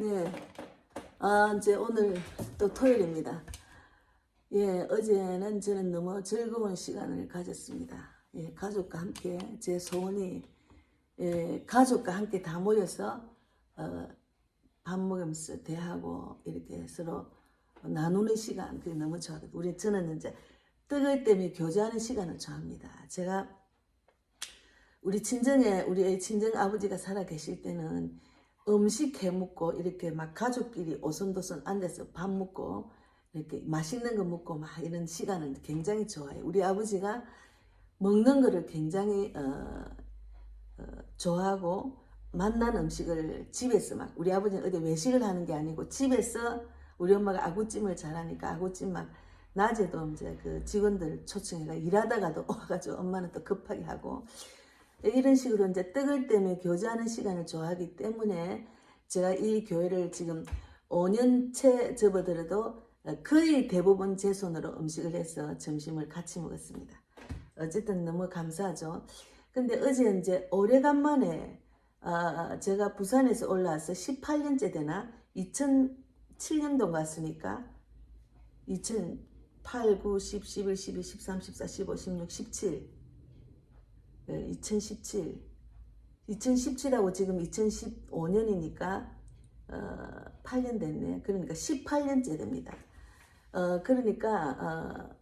네. 아, 이제 오늘 또 토요일입니다. 예, 어제는 저는 너무 즐거운 시간을 가졌습니다. 예, 가족과 함께 제 소원이 예, 가족과 함께 다 모여서 어, 밥 먹으면서 대하고 이렇게 서로 나누는 시간 그게 너무 좋아요. 우리 저는 이제 뜨거울 때문에 교제하는 시간을 좋아합니다. 제가 우리 친정에 우리 의 친정 아버지가 살아 계실 때는 음식 해 먹고 이렇게 막 가족끼리 오손도손 앉아서 밥 먹고 이렇게 맛있는 거 먹고 막 이런 시간을 굉장히 좋아해요. 우리 아버지가 먹는 거를 굉장히 어, 어, 좋아하고 맛난 음식을 집에서 막 우리 아버지는 어디 외식을 하는 게 아니고 집에서 우리 엄마가 아구찜을 잘하니까 아구찜 막 낮에도 이제 그 직원들 초청해가 일하다가도 와가지고 엄마는 또 급하게 하고 이런 식으로 이제 떡을 때문에 교제하는 시간을 좋아하기 때문에 제가 이 교회를 지금 5년째 접어들어도 거의 대부분 제 손으로 음식을 해서 점심을 같이 먹었습니다. 어쨌든 너무 감사하죠. 근데 어제 이제 오래간만에 아, 제가 부산에서 올라와서 18년째 되나 2007년도 갔으니까 2008, 9, 10, 11, 12, 13, 14, 15, 16, 17 네, 2017 2017하고 지금 2015년이니까 어, 8년 됐네. 그러니까 18년째 됩니다. 어, 그러니까 어,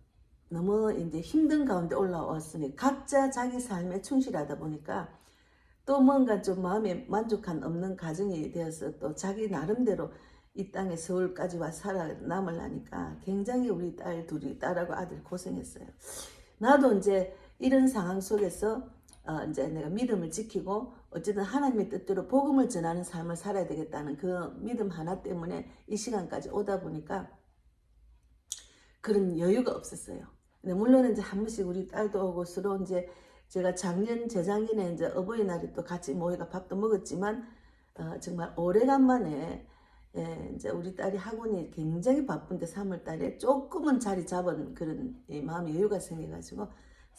너무 이제 힘든 가운데 올라왔으니 각자 자기 삶에 충실하다 보니까 또 뭔가 좀 마음에 만족한 없는 가정이 되어서 또 자기 나름대로 이 땅에 서울까지 와 살아남으려니까 굉장히 우리 딸 둘이 딸하고 아들 고생했어요. 나도 이제 이런 상황 속에서 어, 이제 내가 믿음을 지키고 어쨌든 하나님의 뜻대로 복음을 전하는 삶을 살아야 되겠다는 그 믿음 하나 때문에 이 시간까지 오다 보니까 그런 여유가 없었어요. 근데 물론 이제 한 번씩 우리 딸도 오고 서로 이제 제가 작년 재작년에 이제 어버이날에 또 같이 모여가 밥도 먹었지만 어, 정말 오래간만에 예, 이제 우리 딸이 학원이 굉장히 바쁜데 3월 달에 조금은 자리 잡은 그런 이 마음의 여유가 생겨가지고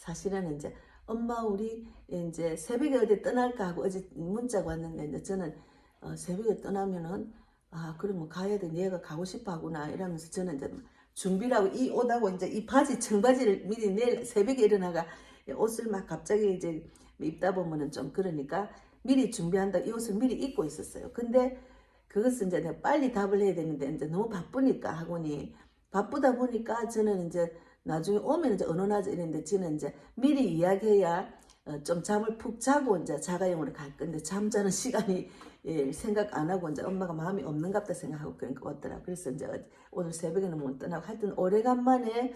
사실은 이제 엄마 우리 이제 새벽에 어디 떠날까 하고 어제 문자가 왔는데 이제 저는 어, 새벽에 떠나면은 아 그러면 가야 돼. 얘가 가고 싶어 하구나 이러면서 저는 이제 준비를 하고 이 옷하고 이제 이 바지 청바지를 미리 내일 새벽에 일어나가 옷을 막 갑자기 이제 입다 보면은 좀 그러니까 미리 준비한다. 이 옷을 미리 입고 있었어요. 근데 그것은 이제 내가 빨리 답을 해야 되는데 이제 너무 바쁘니까 학원이. 바쁘다 보니까 저는 이제 나중에 오면 이제 언어나지 이랬는데 저는 이제 미리 이야기해야 어, 좀 잠을 푹 자고 이제 자가용으로 갈 건데 잠자는 시간이 예, 생각 안 하고 이제 엄마가 마음이 없는갑다 생각하고 그러니까 왔더라. 그래서 이제 오늘 새벽에는 못 떠나고 하여튼 오래간만에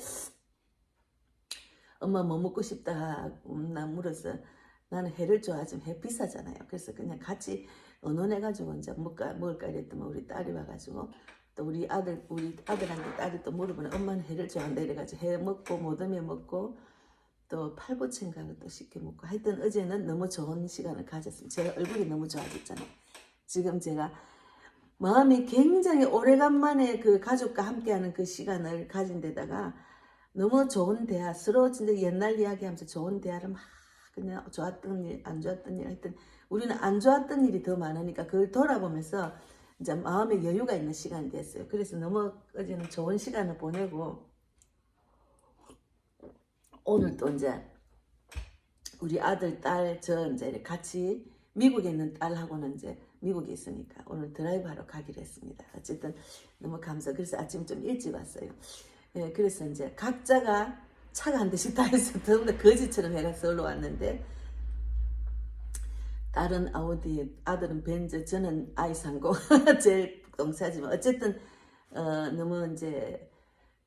엄마 뭐 먹고 싶다 음, 나 물어서 나는 회를 좋아하지만 회 비싸잖아요. 그래서 그냥 같이 의논해가지고 이제 먹을까 먹을까 이랬더니 우리 딸이 와가지고 또 우리 아들 우리 아들한테 딸이 또 물어보네 엄마는 회를 좋아한다 이래가지고 회 먹고 모듬에 먹고 또 팔보채인가 또 시켜 먹고 하여튼 어제는 너무 좋은 시간을 가졌습니다. 제가 얼굴이 너무 좋아졌잖아요. 지금 제가 마음이 굉장히 오래간만에 그 가족과 함께하는 그 시간을 가진 데다가 너무 좋은 대화 진짜 옛날 이야기하면서 좋은 대화를 막 그냥 좋았던 일 안 좋았던 일 하여튼 우리는 안 좋았던 일이 더 많으니까 그걸 돌아보면서 이제 마음의 여유가 있는 시간이 됐어요. 그래서 너무 어제는 좋은 시간을 보내고 오늘 또 이제 우리 아들, 딸, 저 이제 같이 미국에 있는 딸하고는 이제 미국에 있으니까 오늘 드라이브 하러 가기로 했습니다. 어쨌든 너무 감사. 그래서 아침 좀 일찍 왔어요. 예, 그래서 이제 각자가 차가 한 대씩 다 해서 더욱더 거지처럼 해가 서울로 왔는데 딸은 아우디, 아들은 벤츠, 저는 아이상고 제일 동사지만 어쨌든 어, 너무 이제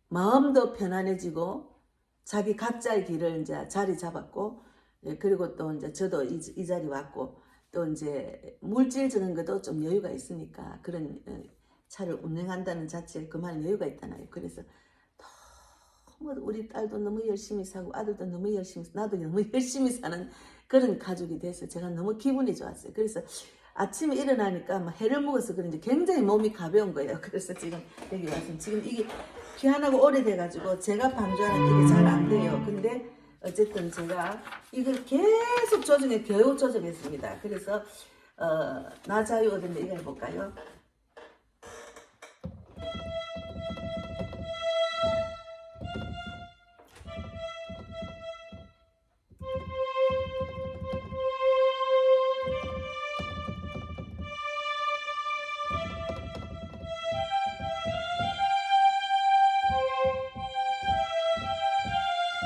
마음도 편안해지고 자기 각자의 길을 이제 자리 잡았고 예, 그리고 또 이제 저도 이, 이 자리 왔고 또 이제 물질적인 것도 좀 여유가 있으니까 그런 어, 차를 운행한다는 자체에 그만한 여유가 있잖아요. 그래서 너무 우리 딸도 너무 열심히 사고 아들도 너무 열심히 사- 나도 너무 열심히 사는 그런 가족이 돼서 제가 너무 기분이 좋았어요. 그래서 아침에 일어나니까 막 해를 먹어서 그런지 굉장히 몸이 가벼운 거예요. 그래서 지금 여기 와서 지금 이게 피하나고 오래돼가지고 제가 방조하는 이게 잘 안 돼요. 근데 어쨌든 제가 이걸 계속 조정해 겨우 조정했습니다. 그래서 어, 나자유 어딘데 이거 해볼까요?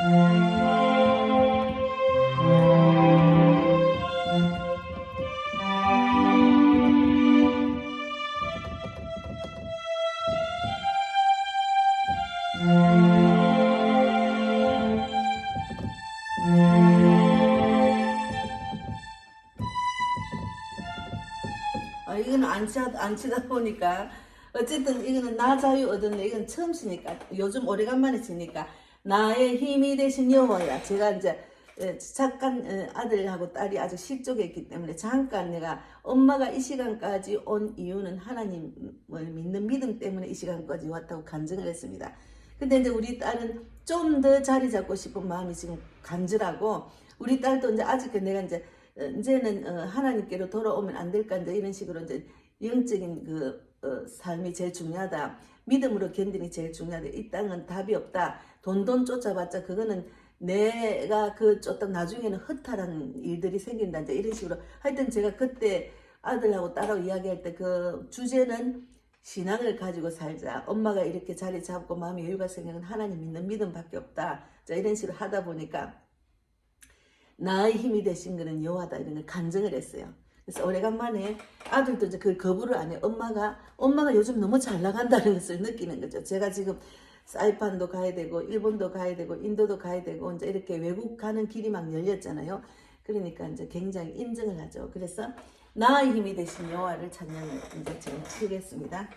아, 이거는 안 치다, 안 치다 보니까. 어쨌든 이거는 나 자유 얻었네. 이건 처음 치니까. 요즘 오래간만에 치니까 나의 힘이 되신 여호와야. 제가 이제 에, 잠깐 에, 아들하고 딸이 아주 실족에 있기 때문에 잠깐 내가 엄마가 이 시간까지 온 이유는 하나님을 믿는 믿음 때문에 이 시간까지 왔다고 간증을 했습니다. 근데 이제 우리 딸은 좀 더 자리 잡고 싶은 마음이 지금 간절하고 우리 딸도 이제 아직 내가 이제 어, 이제는 어, 하나님께로 돌아오면 안 될까 이제 이런 식으로 이제 영적인 그 어, 삶이 제일 중요하다. 믿음으로 견디는 제일 중요하다. 이 땅은 답이 없다. 돈돈 쫓아봤자 그거는 내가 그 쫓다 나중에는 허탈한 일들이 생긴다. 이제 이런 식으로 하여튼 제가 그때 아들하고 딸하고 이야기할 때 그 주제는 신앙을 가지고 살자. 엄마가 이렇게 자리 잡고 마음에 여유가 생기는 하나님 믿는 믿음밖에 없다. 자 이런 식으로 하다 보니까 나의 힘이 되신 그는 여호와다 이런 걸 간증을 했어요. 그래서 오래간만에 아들도 이제 그걸 거부를 안 해. 엄마가 엄마가 요즘 너무 잘 나간다는 것을 느끼는 거죠. 제가 지금 사이판도 가야 되고 일본도 가야 되고 인도도 가야 되고 이제 이렇게 외국 가는 길이 막 열렸잖아요. 그러니까 이제 굉장히 인정을 하죠. 그래서 나의 힘이 되신 여호와를 찬양을 이제 지금 치겠습니다.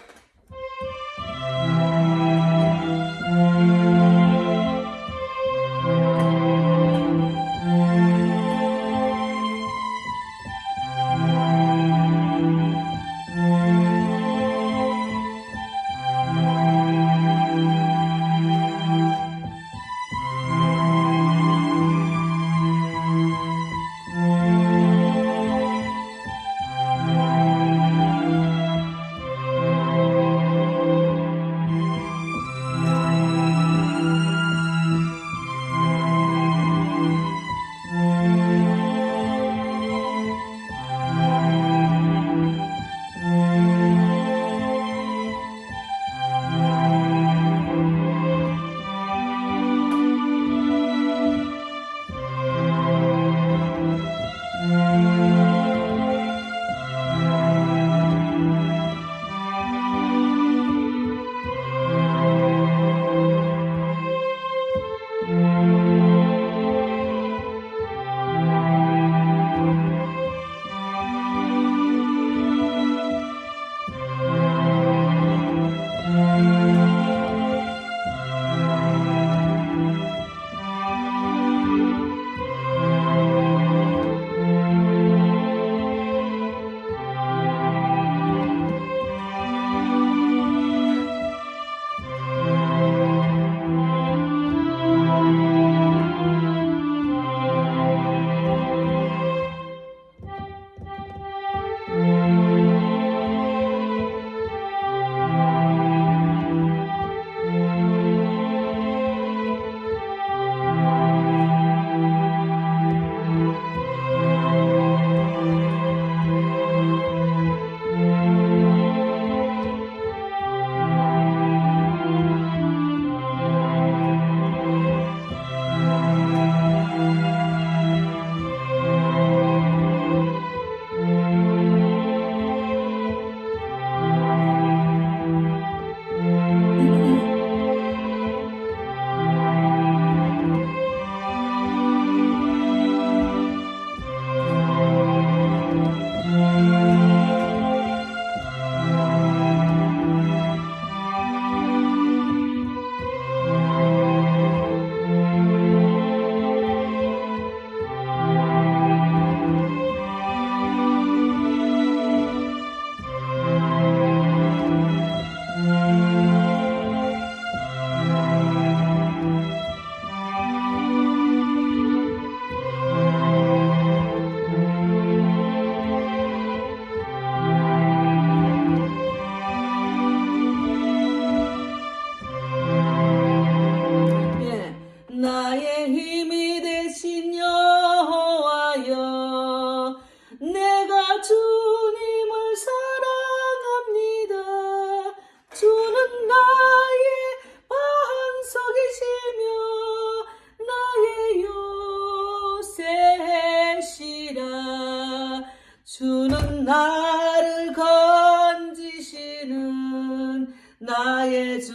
나의 주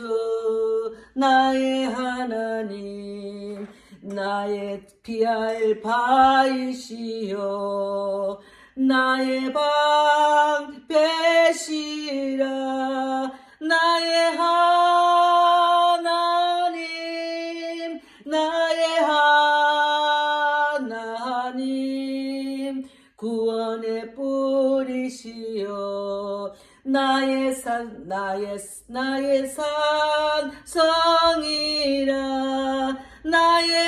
나의 하나님 나의 피할 바이시여 나의 방 배시라. 나의 하나님 나의 하나님 구원의 뿌리시여 나의 산 나의 나의 산 성이라. 나의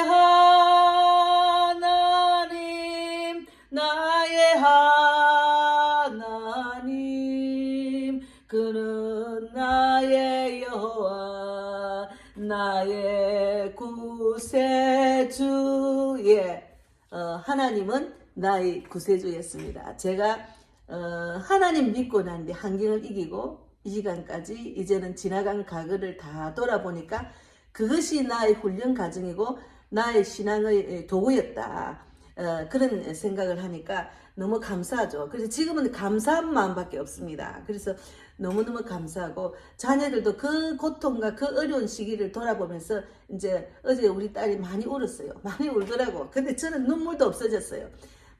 하나님 나의 하나님. 그는 나의 여호와 나의 구세주 예 어, 하나님은 나의 구세주였습니다. 제가 어, 하나님 믿고 난뒤 환경을 이기고 이 시간까지 이제는 지나간 과거를 다 돌아보니까 그것이 나의 훈련 과정이고 나의 신앙의 도구였다. 어, 그런 생각을 하니까 너무 감사하죠. 그래서 지금은 감사한 마음밖에 없습니다. 그래서 너무너무 감사하고 자녀들도 그 고통과 그 어려운 시기를 돌아보면서 이제 어제 우리 딸이 많이 울었어요. 많이 울더라고. 근데 저는 눈물도 없어졌어요.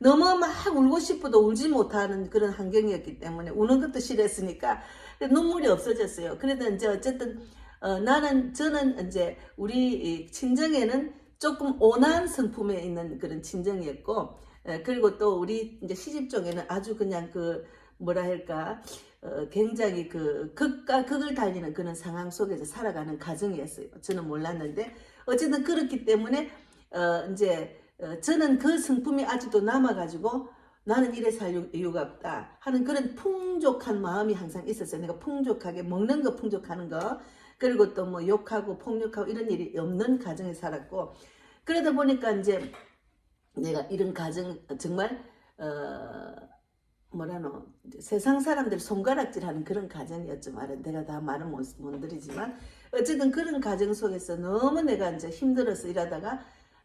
너무 막 울고 싶어도 울지 못하는 그런 환경이었기 때문에 우는 것도 싫었으니까 눈물이 없어졌어요. 그래도 이제 어쨌든 어, 나는 저는 이제 우리 이 친정에는 조금 온화한 성품에 있는 그런 친정이었고 에, 그리고 또 우리 이제 시집 쪽에는 아주 그냥 그 뭐라 할까 어, 굉장히 그 극과 극을 달리는 그런 상황 속에서 살아가는 가정이었어요. 저는 몰랐는데 어쨌든 그렇기 때문에 어, 이제 어, 저는 그 성품이 아직도 남아가지고 나는 이래 살 이유가 없다 하는 그런 풍족한 마음이 항상 있었어요. 내가 풍족하게 먹는 거 풍족하는 거 그리고 또 뭐 욕하고 폭력하고 이런 일이 없는 가정에 살았고 그러다 보니까 이제 내가 이런 가정 정말 어 뭐라노 세상 사람들 손가락질하는 그런 가정이었죠 말은 내가 다 말은 못, 못 드리지만 어쨌든 그런 가정 속에서 너무 내가 이제 힘들어서 일하다가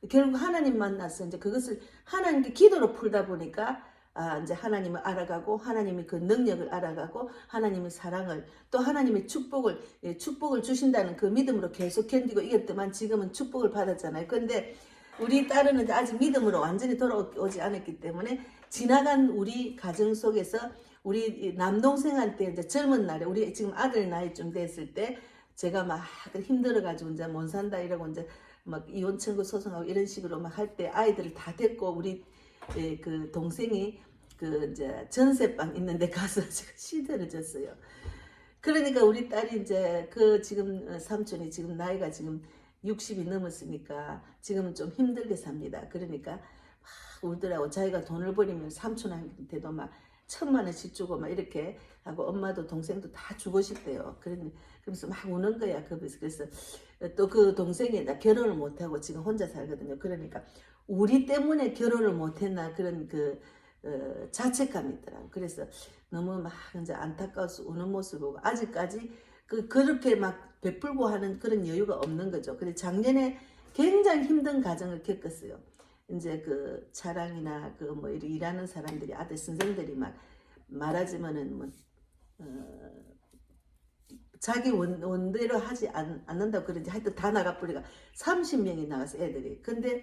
결국 하나님 만나서 이제 그것을 하나님께 기도로 풀다 보니까 아 이제 하나님을 알아가고 하나님의 그 능력을 알아가고 하나님의 사랑을 또 하나님의 축복을 예, 축복을 주신다는 그 믿음으로 계속 견디고 이겼더만 지금은 축복을 받았잖아요. 근데 우리 딸은 아직 믿음으로 완전히 돌아오지 않았기 때문에 지나간 우리 가정 속에서 우리 남동생한테 이제 젊은 날에 우리 지금 아들 나이쯤 됐을 때 제가 막 힘들어가지고 이제 못 산다 이러고 이제 막 이혼 청구 소송하고 이런 식으로 막 할 때 아이들을 다 데리고 우리 예, 그 동생이 그 이제 전세방 있는데 가서 지금 시대를 졌어요. 그러니까 우리 딸이 이제 그 지금 삼촌이 지금 나이가 지금 60이 넘었으니까 지금은 좀 힘들게 삽니다. 그러니까 막 울더라고. 자기가 돈을 버리면 삼촌한테도 막 천만 원씩 주고 막 이렇게 하고 엄마도 동생도 다 주고 싶대요. 그러니 그래서 막 우는 거야. 그래서 그래서 또 그 동생이 나 결혼을 못 하고 지금 혼자 살거든요. 그러니까 우리 때문에 결혼을 못 했나 그런 그 어, 자책감이 있더라고. 그래서 너무 막 이제 안타까워서 우는 모습을 보고 아직까지 그 그렇게 막 베풀고 하는 그런 여유가 없는 거죠. 근데 작년에 굉장히 힘든 가정을 겪었어요. 이제 그 차량이나 그 뭐 일하는 사람들이 아들 선생들이 막 말하지만은 뭐 어, 자기 원, 원대로 하지 않, 않는다고 그런지 하여튼 다 나가버리가 30명이 나가서 애들이. 근데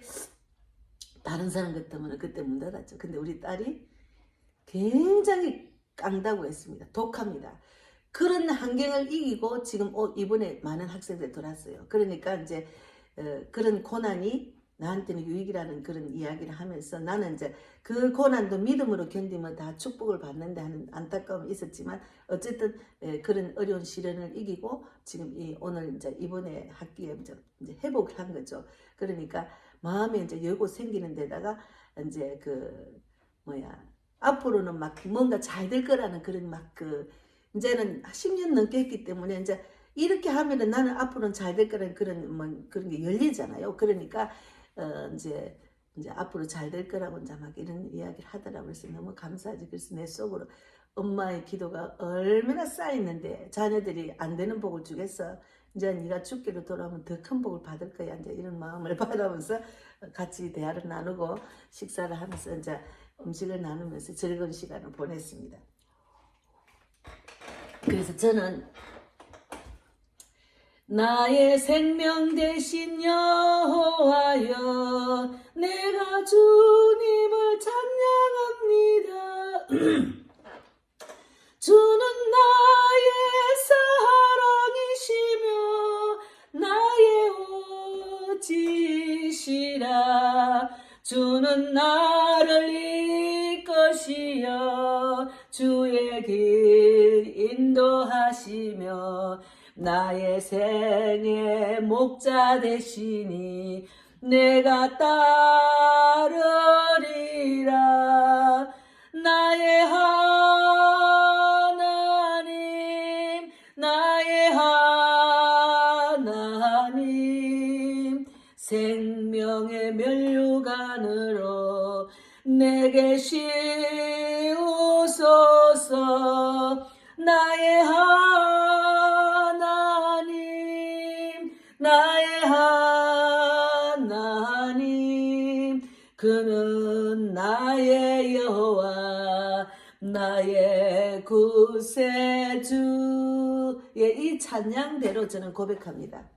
다른 사람 같으면 그때 문 닫았죠. 근데 우리 딸이 굉장히 깡다고 했습니다. 독합니다. 그런 환경을 이기고 지금 어, 이번에 많은 학생들이 돌았어요. 그러니까 이제 어, 그런 고난이 나한테는 유익이라는 그런 이야기를 하면서 나는 이제 그 고난도 믿음으로 견디면 다 축복을 받는다 하는 안타까움이 있었지만 어쨌든 에, 그런 어려운 시련을 이기고 지금 이 오늘 이제 이번에 학기에 이제, 회복을 한 거죠. 그러니까 마음에 이제 여고 생기는 데다가 이제 그 뭐야 앞으로는 막 뭔가 잘 될 거라는 그런 막 그 이제는 10년 넘게 했기 때문에 이제 이렇게 하면은 나는 앞으로는 잘 될 거라는 그런 뭐 그런 게 열리잖아요. 그러니까 어 이제 이제 앞으로 잘 될 거라고 이제 막 이런 이야기를 하더라고요. 그래서 너무 감사하지. 그래서 내 속으로 엄마의 기도가 얼마나 쌓였는데 자녀들이 안 되는 복을 주겠어. 이제 네가 죽기로 돌아오면 더 큰 복을 받을 거야. 이제 이런 마음을 받아면서 같이 대화를 나누고 식사를 하면서 이제 음식을 나누면서 즐거운 시간을 보냈습니다. 그래서 저는 나의 생명 대신 여호와여 내가 주님을 찬양합니다. 주는 나의 사랑이시며 나의 오지시라. 주는 나 나의 생의 목자 되시니 내가 따르리라. 나의 하나님 나의 하나님 생명의 면류관으로 내게 씌우소서. 나의 하나님 구세주 예, 이 찬양대로 저는 고백합니다.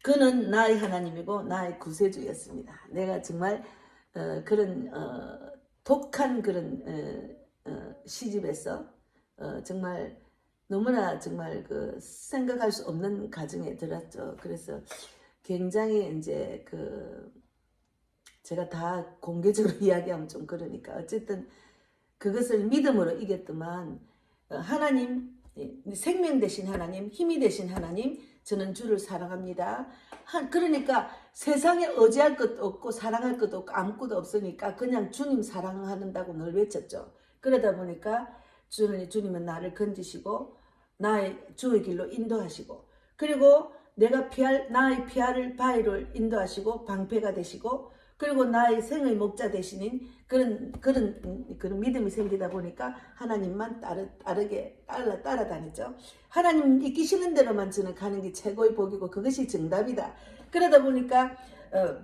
그는 나의 하나님이고 나의 구세주였습니다. 내가 정말 어, 그런 어, 독한 그런 어, 어, 시집에서 어, 정말 너무나 정말 그 생각할 수 없는 가정에 들었죠. 그래서 굉장히 이제 그 제가 다 공개적으로 이야기하면 좀 그러니까 어쨌든 그것을 믿음으로 이겼더만 어, 하나님 예, 생명 되신 하나님 힘이 되신 하나님 저는 주를 사랑합니다. 하- 그러니까 세상에 의지할 것도 없고 사랑할 것도 없고 아무것도 없으니까 그냥 주님 사랑한다고 늘 외쳤죠. 그러다 보니까 주님, 주님은 나를 건지시고 나의 주의 길로 인도하시고 그리고 내가 피할 나의 피할 바위를 인도하시고 방패가 되시고 그리고 나의 생의 목자 되시는 그런 그런 음, 그런 믿음이 생기다 보니까 하나님만 따르 따르게 따라 따라다니죠. 하나님 이기시는 대로만 저는 가는 게 최고의 복이고 그것이 정답이다. 그러다 보니까 어,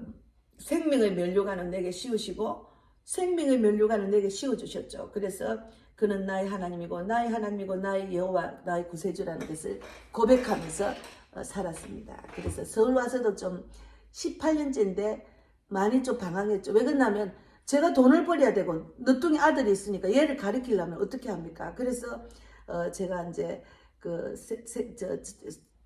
생명의 면류관은 내게 씌우시고 생명의 면류관은 내게 씌워 주셨죠. 그래서 그는 나의 하나님이고 나의 하나님이고 나의 여호와 나의 구세주라는 것을 고백하면서 어, 살았습니다. 그래서 서울 와서도 좀 18년째인데 많이 좀 방황했죠. 왜 그러냐면 제가 돈을 벌어야 되고 늦둥이 아들이 있으니까 얘를 가르치려면 어떻게 합니까? 그래서 어, 제가 이제 그 세, 세, 저, 저,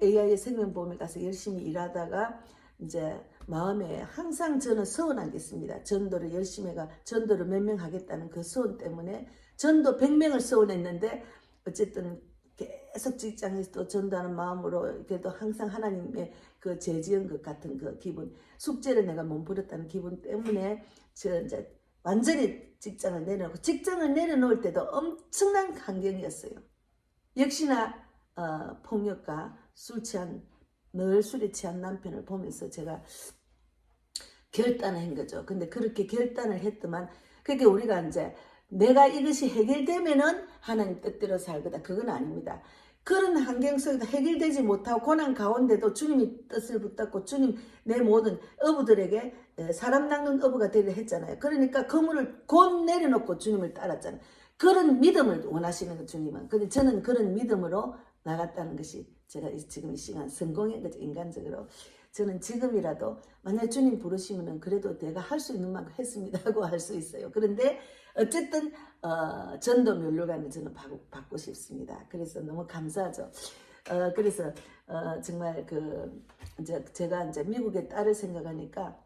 AI 생명보험에 가서 열심히 일하다가 이제 마음에 항상 저는 서운한 게 있습니다. 전도를 열심히 해가 전도를 몇 명 하겠다는 그 서운 때문에 전도 100명을 서운했는데 어쨌든 계속 직장에서 또 전도하는 마음으로 그래도 항상 하나님의 그 죄지은 것 같은 그 기분 숙제를 내가 몸부렸다는 기분 때문에 저 이제 완전히 직장을 내려놓고 직장을 내려놓을 때도 엄청난 환경이었어요. 역시나 어, 폭력과 술 취한 늘 술에 취한 남편을 보면서 제가 결단을 한 거죠. 근데 그렇게 결단을 했더만 그게 우리가 이제 내가 이것이 해결되면은 하나님 뜻대로 살 거다. 그건 아닙니다. 그런 환경 속에서 해결되지 못하고 고난 가운데도 주님이 뜻을 붙잡고 주님 내 모든 어부들에게 에, 사람 낚는 어부가 되려 했잖아요. 그러니까 그물을 곧 내려놓고 주님을 따랐잖아요. 그런 믿음을 원하시는 거 주님은. 근데 저는 그런 믿음으로 나갔다는 것이 제가 이- 지금 이 시간 성공인 거죠. 인간적으로. 저는 지금이라도 만약 주님 부르시면은 그래도 내가 할 수 있는 만큼 했습니다 하고 할 수 있어요. 그런데 어쨌든 어, 전도 면류관을 저는 받고, 받고 싶습니다. 그래서 너무 감사하죠. 어, 그래서 어, 정말 그 이제 제가 이제 미국에 딸을 생각하니까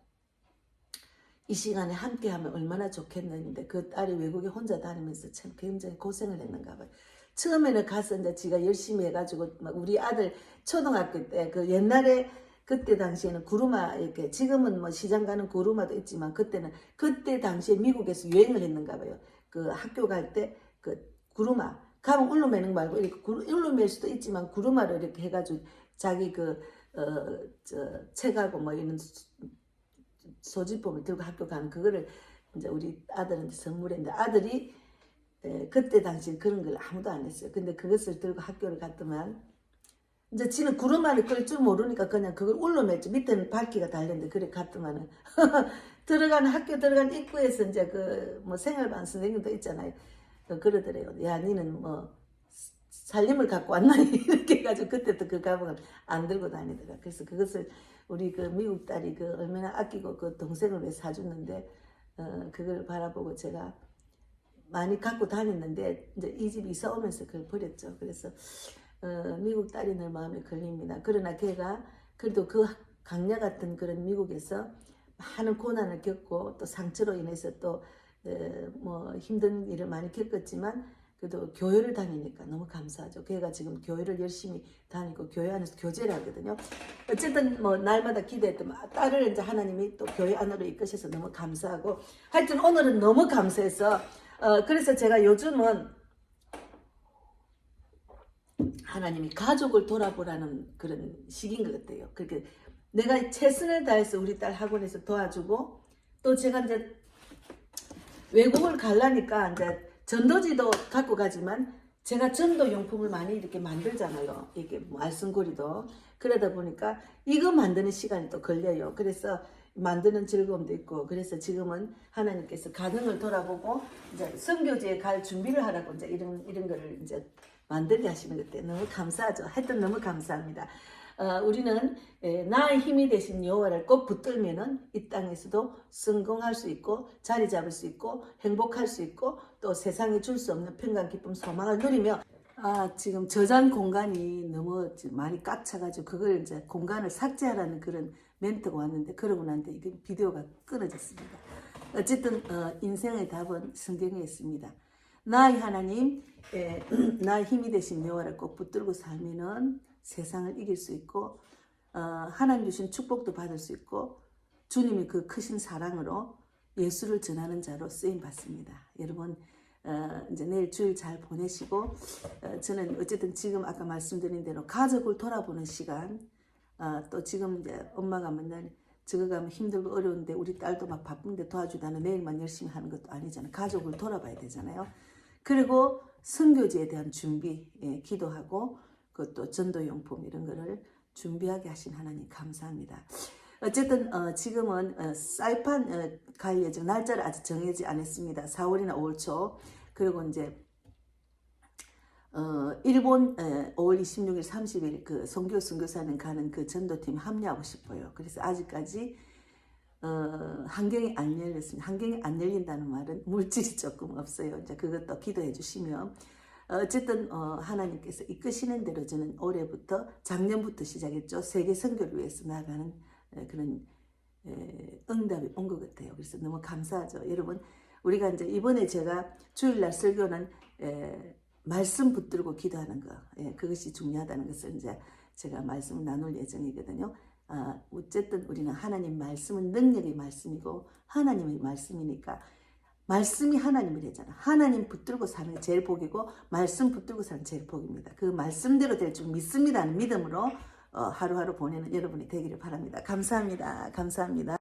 이 시간에 함께하면 얼마나 좋겠는데 그 딸이 외국에 혼자 다니면서 참 굉장히 고생을 했는가 봐요. 처음에는 가서 이제 지가 열심히 해가지고 막 우리 아들 초등학교 때 그 옛날에 그때 당시에는 구루마 이렇게 지금은 뭐 시장 가는 구루마도 있지만 그때는 그때 당시에 미국에서 유행을 했는가 봐요. 그 학교 갈 때 그 구루마 가면 울로 매는 거 말고 이렇게 구루, 울로 맬 수도 있지만 구루마를 이렇게 해가지고 자기 그 어 저 책하고 뭐 이런 수- 소지품을 들고 학교 가는 그거를 이제 우리 아들한테 선물했는데 아들이 에, 그때 당시 그런 걸 아무도 안 했어요. 근데 그것을 들고 학교를 갔더만 이제 지는 구름만을 끌줄 모르니까 그냥 그걸 울러맸죠. 밑에는 밝기가 달렸는데 그래 갔더만은 들어가는 학교 들어가는 입구에서 이제 그 뭐 생활반 선생님도 있잖아요. 그 그러더래요. 야, 니는 뭐 살림을 갖고 왔나 이렇게 해가지고 그때부터 그 가방을 안 들고 다니더라. 그래서 그것을 우리 그 미국 딸이 그 얼마나 아끼고 그 동생을 왜 사줬는데 어, 그걸 바라보고 제가 많이 갖고 다녔는데 이제 이 집 이사 오면서 그걸 버렸죠. 그래서 어, 미국 딸이 늘 마음에 걸립니다. 그러나 걔가 그래도 그 강야 같은 그런 미국에서 많은 고난을 겪고 또 상처로 인해서 또 뭐 힘든 일을 많이 겪었지만 그래도 교회를 다니니까 너무 감사하죠. 걔가 지금 교회를 열심히 다니고 교회 안에서 교제를 하거든요. 어쨌든 뭐 날마다 기도했던 아, 딸을 이제 하나님이 또 교회 안으로 이끄셔서 너무 감사하고 하여튼 오늘은 너무 감사해서 어 그래서 제가 요즘은 하나님이 가족을 돌아보라는 그런 시기인 것 같아요. 그렇게 내가 최선을 다해서 우리 딸 학원에서 도와주고 또 제가 이제 외국을 가려니까 이제 전도지도 갖고 가지만 제가 전도 용품을 많이 이렇게 만들잖아요. 이게 뭐 말씀고리도 그러다 보니까 이거 만드는 시간이 또 걸려요. 그래서 만드는 즐거움도 있고 그래서 지금은 하나님께서 가정을 돌아보고 이제 선교지에 갈 준비를 하라고 이제 이런 이런 거를 이제 만들게 것 때문에 너무 감사하죠. 하여튼 너무 감사합니다. 어, 우리는 에, 나의 힘이 되신 여호와를 꼭 붙들면은 이 땅에서도 성공할 수 있고 자리 잡을 수 있고 행복할 수 있고 또 세상에 줄 수 없는 평강 기쁨 소망을 누리며 아 지금 저장 공간이 너무 많이 꽉 차가지고 그걸 이제 공간을 삭제하라는 그런 멘트가 왔는데 그러고 난데 이게 비디오가 끊어졌습니다. 어쨌든 어, 인생의 답은 성경에 있습니다. 나의 하나님, 에, 나의 힘이 되신 여호와를 꼭 붙들고 살면은 세상을 이길 수 있고 어, 하나님 주신 축복도 받을 수 있고 주님이 그 크신 사랑으로 예수를 전하는 자로 쓰임 받습니다. 여러분 어, 이제 내일 주일 잘 보내시고 어, 저는 어쨌든 지금 아까 말씀드린 대로 가족을 돌아보는 시간 어, 또 지금 이제 엄마가 맨날 저거 가면 힘들고 어려운데 우리 딸도 막 바쁜데 도와주다는 내일만 열심히 하는 것도 아니잖아요. 가족을 돌아봐야 되잖아요. 그리고 선교지에 대한 준비, 예, 기도하고 그것도 전도용품 이런 거를 준비하게 하신 하나님 감사합니다. 어쨌든 어, 지금은 어, 사이판 어, 갈 예정 날짜를 아직 정해지 않았습니다. 4월이나 5월 초 그리고 이제 어, 일본 에, 5월 26일, 30일 그 선교 선교사는 가는 그 전도팀 합류하고 싶어요. 그래서 아직까지 어, 환경이 안 열렸습니다. 환경이 안 열린다는 말은 물질이 조금 없어요. 이제 그것도 기도해 주시면 어, 어쨌든 어, 하나님께서 이끄시는 대로 저는 올해부터 작년부터 시작했죠. 세계 선교를 위해서 나가는 에, 그런 에, 응답이 온 것 같아요. 그래서 너무 감사하죠. 여러분 우리가 이제 이번에 제가 주일날 설교는 에, 말씀 붙들고 기도하는 거 예, 그것이 중요하다는 것을 이제 제가 말씀을 나눌 예정이거든요. 아, 어쨌든 우리는 하나님 말씀은 능력의 말씀이고 하나님의 말씀이니까 말씀이 하나님이래잖아. 하나님 붙들고 사는 게 제일 복이고 말씀 붙들고 사는 게 제일 복입니다. 그 말씀대로 될 줄 믿습니다는 믿음으로 어, 하루하루 보내는 여러분이 되기를 바랍니다. 감사합니다. 감사합니다.